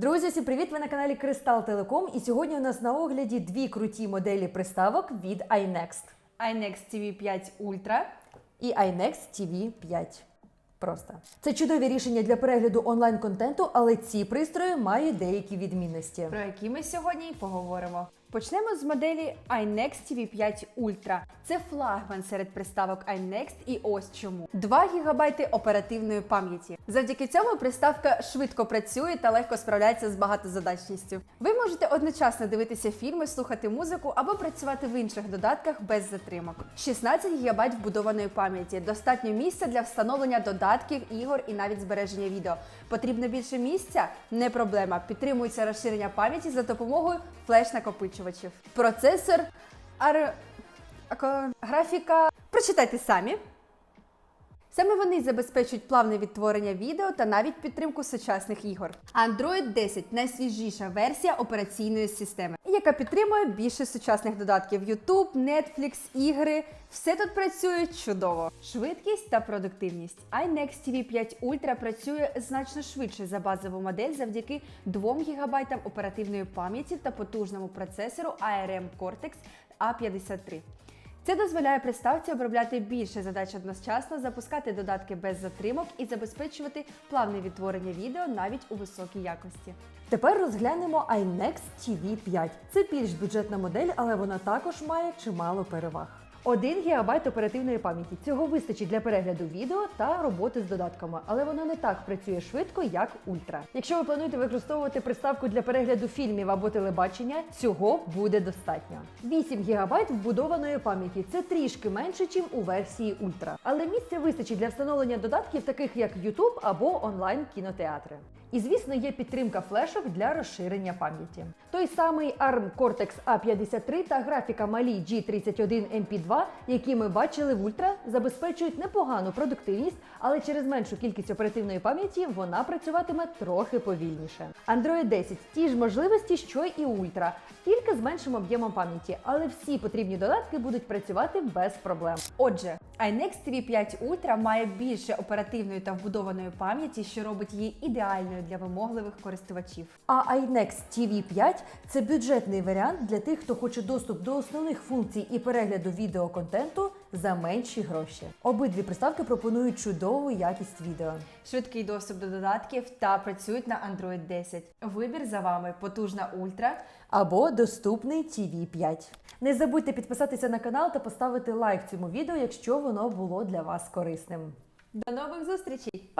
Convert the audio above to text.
Друзі, всім привіт! Ви на каналі Кристал Телеком. І сьогодні у нас на огляді дві круті моделі приставок від iNext iNext TV5 Ultra. і iNext TV 5. Просто це чудові рішення для перегляду онлайн-контенту, але ці пристрої мають деякі відмінності. про які ми сьогодні й поговоримо. Почнемо з моделі iNext TV5 Ultra. Це флагман серед приставок iNext і ось чому. 2 ГБ оперативної пам'яті. Завдяки цьому приставка швидко працює та легко справляється з багатозадачністю. Ви можете одночасно дивитися фільми, слухати музику або працювати в інших додатках без затримок. 16 ГБ вбудованої пам'яті, достатньо місця для встановлення додатків, ігор і навіть збереження відео. Потрібно більше місця? Не проблема. Підтримується розширення пам'яті за допомогою флеш-накопичувачів. Процесор ар... графіка. Прочитайте самі. Саме вони забезпечують плавне відтворення відео та навіть підтримку сучасних ігор. Android 10 найсвіжіша версія операційної системи, яка підтримує більше сучасних додатків: YouTube, Netflix, ігри. Все тут працює чудово. Швидкість та продуктивність. iNext TV5 Ultra працює значно швидше за базову модель завдяки 2 ГБ оперативної пам'яті та потужному процесору ARM Cortex A53. Це дозволяє приставці обробляти більше задач одночасно, запускати додатки без затримок і забезпечувати плавне відтворення відео навіть у високій якості. Тепер розглянемо iNext TV 5. Це більш бюджетна модель, але вона також має чимало переваг. 1 ГБ оперативної пам'яті. Цього вистачить для перегляду відео та роботи з додатками, але вона не так працює швидко, як Ультра. Якщо ви плануєте використовувати приставку для перегляду фільмів або телебачення, цього буде достатньо. 8 ГБ вбудованої пам'яті це трішки менше, ніж у версії Ультра. Але місця вистачить для встановлення додатків, таких як YouTube або онлайн кінотеатри. І звісно, є підтримка флешок для розширення пам'яті. Той самий ARM Cortex A53 та графіка Mali G31 MP2, які ми бачили в Ultra, забезпечують непогану продуктивність, але через меншу кількість оперативної пам'яті вона працюватиме трохи повільніше. Android 10 ті ж можливості, що і Ultra, тільки з меншим об'ємом пам'яті, але всі потрібні додатки будуть працювати без проблем. Отже, iNext TV5 Ultra має більше оперативної та вбудованої пам'яті, що робить її ідеальною для вимогливих користувачів. А iNext TV 5 це бюджетний варіант для тих, хто хоче доступ до основних функцій і перегляду відеоконтенту за менші гроші. Обидві приставки пропонують чудову якість відео. Швидкий доступ до додатків та працюють на Android 10. Вибір за вами потужна Ultra. Або доступний TV 5. Не забудьте підписатися на канал та поставити лайк цьому відео, якщо воно було для вас корисним. До нових зустрічей!